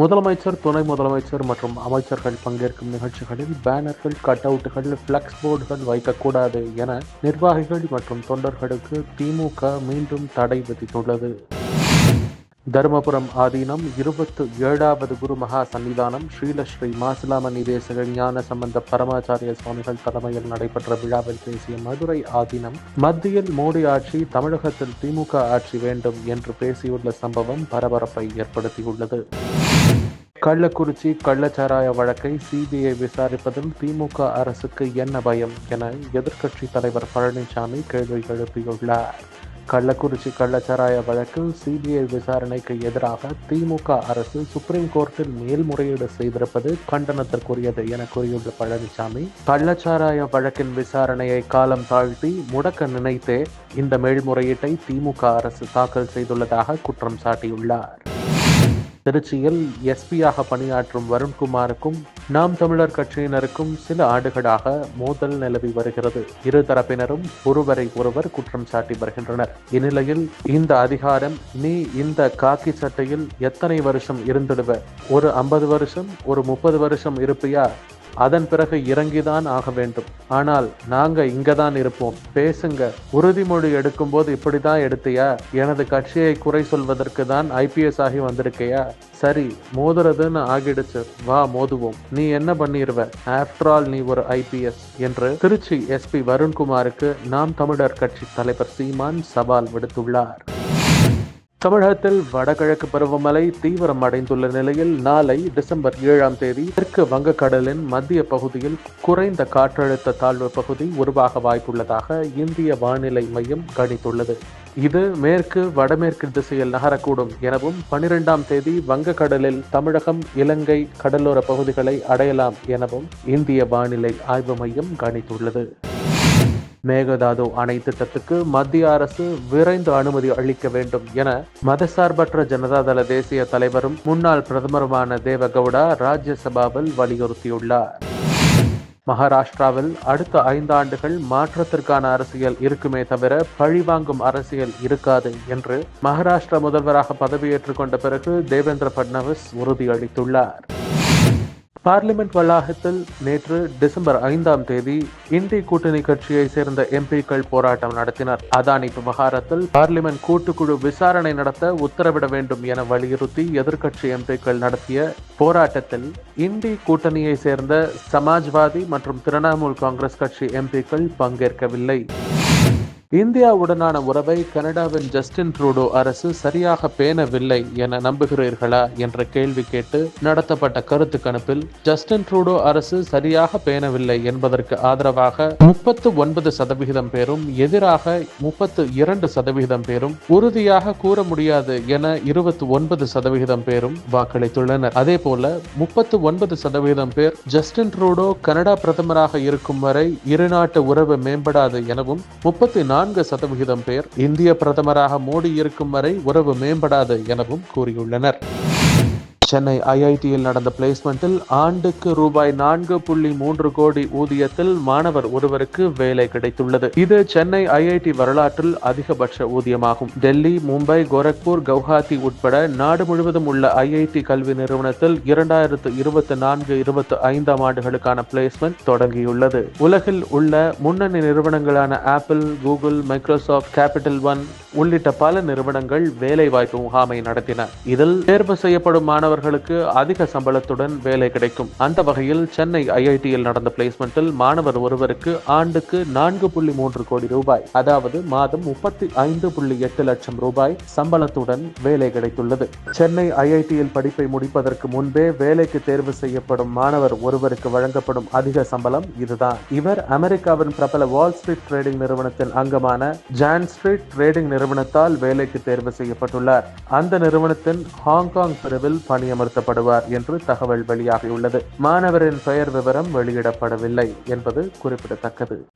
முதலமைச்சர் துணை முதலமைச்சர் மற்றும் அமைச்சர்கள் பங்கேற்கும் நிகழ்ச்சிகளில் பேனர்கள் கட் அவுட்டுகள் பிளக்ஸ் போர்டுகள் வைக்கக்கூடாது என நிர்வாகிகள் மற்றும் தொண்டர்களுக்கு திமுக மீண்டும் தடை விதித்துள்ளது. தருமபுரம் ஆதீனம் இருபத்து ஏழாவது குரு மகா சன்னிதானம் ஸ்ரீலஸ்ரீ மாசிலாமணி தேசக ஞான சம்பந்த பரமாச்சாரிய சுவாமிகள் தலைமையில் நடைபெற்ற விழாவில் பேசிய மதுரை ஆதீனம் மத்தியில் மோடி ஆட்சி தமிழகத்தில் திமுக ஆட்சி வேண்டும் என்று பேசியுள்ள சம்பவம் பரபரப்பை ஏற்படுத்தியுள்ளது. கள்ளக்குறிச்சி கள்ளச்சாராய வழக்கை சிபிஐ விசாரிப்பதில் திமுக அரசுக்கு என்ன பயம் என எதிர்க்கட்சி தலைவர் பழனிசாமி கேள்வி எழுப்பியுள்ளார். கள்ளக்குறிச்சி கள்ளச்சாராய வழக்கில் சிபிஐ விசாரணைக்கு எதிராக திமுக அரசு சுப்ரீம் கோர்ட்டில் மேல்முறையீடு செய்திருப்பது கண்டனத்திற்குரியது என கூறியுள்ள பழனிசாமி கள்ளச்சாராய வழக்கின் விசாரணையை காலம் தாழ்த்தி முடக்க நினைத்தே இந்த மேல்முறையீட்டை திமுக அரசு தாக்கல் செய்துள்ளதாக குற்றம் சாட்டியுள்ளார். திருச்சியில் எஸ்பியாக பணியாற்றும் வருண்குமாருக்கும் நாம் தமிழர் கட்சியினருக்கும் சில ஆண்டுகளாக மோதல் நிலவி வருகிறது. இரு தரப்பினரும் ஒருவரை ஒருவர் குற்றம் சாட்டி வருகின்றனர். இந்நிலையில் இந்த அதிகாரம் நீ இந்த காக்கி சட்டையில் எத்தனை வருஷம் இருந்துடுவ? ஒரு ஐம்பது வருஷம் ஒரு முப்பது வருஷம் இருப்பியா? அதன் பிறகு இறங்கிதான் ஆக வேண்டும். ஆனால் நாங்க இங்கதான் இருப்போம். பேசுங்க. உறுதிமொழி எடுக்கும் போது இப்படிதான் எடுத்தியா? எனது கட்சியை குறை சொல்வதற்கு தான் ஐபிஎஸ் ஆகி வந்திருக்கையா? சரி மோதுறதுன்னு ஆகிடுச்சு. வா மோதுவோம். நீ என்ன பண்ணிருவ? ஆஃப்டர் ஆல் நீ ஒரு ஐபிஎஸ் என்று திருச்சி எஸ்பி வருண்குமாருக்கு நாம் தமிழர் கட்சி தலைவர் சீமான் சவால் விடுத்துள்ளார். தமிழகத்தில் வடகிழக்கு பருவமழை தீவிரம் அடைந்துள்ள நிலையில் நாளை டிசம்பர் ஏழாம் தேதி தெற்கு வங்கக்கடலின் மத்திய பகுதியில் குறைந்த காற்றழுத்த தாழ்வு பகுதி உருவாக வாய்ப்புள்ளதாக இந்திய வானிலை மையம் கணித்துள்ளது. இது மேற்கு வடமேற்கு திசையில் நகரக்கூடும் எனவும் பனிரெண்டாம் தேதி வங்கக்கடலில் தமிழகம் இலங்கை கடலோர பகுதிகளை அடையலாம் எனவும் இந்திய வானிலை ஆய்வு மையம் கணித்துள்ளது. மேகதாது அணை திட்டத்துக்கு மத்திய அரசு விரைந்து அனுமதி அளிக்க வேண்டும் என மதசார்பற்ற ஜனதாதள தேசிய தலைவரும் முன்னாள் பிரதமருமான தேவகவுடா ராஜ்யசபாவில் வலியுறுத்தியுள்ளார். மகாராஷ்டிராவில் அடுத்த ஐந்தாண்டுகள் மாற்றத்திற்கான அரசியல் இருக்குமே தவிர பழிவாங்கும் அரசியல் இருக்காது என்று மகாராஷ்டிரா முதல்வராக பதவியேற்றுக் கொண்ட பிறகு தேவேந்திர பட்னவிஸ் உறுதியளித்துள்ளார். பார்லிமெண்ட் வளாகத்தில் நேற்று டிசம்பர் ஐந்தாம் தேதி இந்தி கூட்டணி கட்சியை சேர்ந்த எம்பிக்கள் போராட்டம் நடத்தினர். அதானி விவகாரத்தில் பார்லிமெண்ட் கூட்டுக்குழு விசாரணை நடத்த உத்தரவிட வேண்டும் என வலியுறுத்தி எதிர்க்கட்சி எம்பிக்கள் நடத்திய போராட்டத்தில் இந்தி கூட்டணியை சேர்ந்த சமாஜ்வாதி மற்றும் திரிணாமுல் காங்கிரஸ் கட்சி எம்பிக்கள் பங்கேற்கவில்லை. இந்தியாவுடனான உறவை கனடாவின் ஜஸ்டின் ட்ரூடோ அரசு சரியாக பேணவில்லை என நம்புகிறீர்களா என்ற கேள்வி கேட்டு நடத்தப்பட்ட கருத்து கணிப்பில் ஜஸ்டின் ட்ரூடோ அரசு சரியாக பேணவில்லை என்பதற்கு ஆதரவாக முப்பத்து ஒன்பது சதவிகிதம் பேரும் எதிராக முப்பத்து இரண்டு சதவிகிதம் பேரும் உறுதியாக கூற முடியாது என இருபத்தி ஒன்பது சதவிகிதம் பேரும் வாக்களித்துள்ளனர். அதே போல முப்பத்து ஒன்பது சதவிகிதம் பேர் ஜஸ்டின் ட்ரூடோ கனடா பிரதமராக இருக்கும் வரை இருநாட்டு உறவு மேம்படாது எனவும் முப்பத்தி நான்கு சதவிகிதம் பேர் இந்திய பிரதமராக மோடி இருக்கும் வரை உறவு மேம்படாது எனவும் கூறியுள்ளனர். சென்னை ஐஐடியில் நடந்த பிளேஸ்மெண்ட்டில் ஆண்டுக்கு ரூபாய் நான்கு புள்ளி மூன்று கோடி ஊதியத்தில் மாணவர் ஒருவருக்கு வேலை கிடைத்துள்ளது. இது சென்னை ஐஐடி வரலாற்றில் அதிகபட்ச ஊதியமாகும். டெல்லி மும்பை கோரக்பூர் கவுஹாத்தி உட்பட நாடு முழுவதும் உள்ள ஐஐடி கல்வி நிறுவனத்தில் இரண்டாயிரத்து இருபத்தி நான்கு இருபத்தி ஐந்தாம் ஆண்டுகளுக்கான பிளேஸ்மெண்ட் தொடங்கியுள்ளது. உலகில் உள்ள முன்னணி நிறுவனங்களான Apple Google Microsoft Capital One உள்ளிட்ட பல நிறுவனங்கள் வேலைவாய்ப்பு முகாமை நடத்தின. இதில் தேர்வு செய்யப்படும் மாணவர் மாணவர்களுக்கு அதிக சம்பளத்துடன் வேலை கிடைக்கும். அந்த வகையில் சென்னை ஐஐடியில் நடந்த பிளேஸ்மெண்ட்டில் மாணவர் ஒருவருக்கு ஆண்டுக்கு நான்கு புள்ளி மூன்று கோடி ரூபாய் அதாவது மாதம் முப்பத்தி ஐந்து புள்ளி எட்டு லட்சம் ரூபாய் சம்பளத்துடன் வேலை கிடைத்துள்ளது. சென்னை ஐஐடியில் படிப்பை முடிப்பதற்கு முன்பே வேலைக்கு தேர்வு செய்யப்படும் மாணவர் ஒருவருக்கு வழங்கப்படும் அதிக சம்பளம் இதுதான். இவர் அமெரிக்காவின் பிரபல வால் ஸ்ட்ரீட் ட்ரேடிங் நிறுவனத்தின் அங்கமான ஜான் ஸ்ட்ரீட் ட்ரேடிங் நிறுவனத்தால் வேலைக்கு தேர்வு செய்யப்பட்டுள்ளார். அந்த நிறுவனத்தின் ஹாங்காங் பிரிவில் பணி பணியமர்த்தப்படுவார் என்று தகவல் வெளியாகியுள்ளது. மாணவரின் பெயர் விவரம் வெளியிடப்படவில்லை என்பது குறிப்பிடத்தக்கது.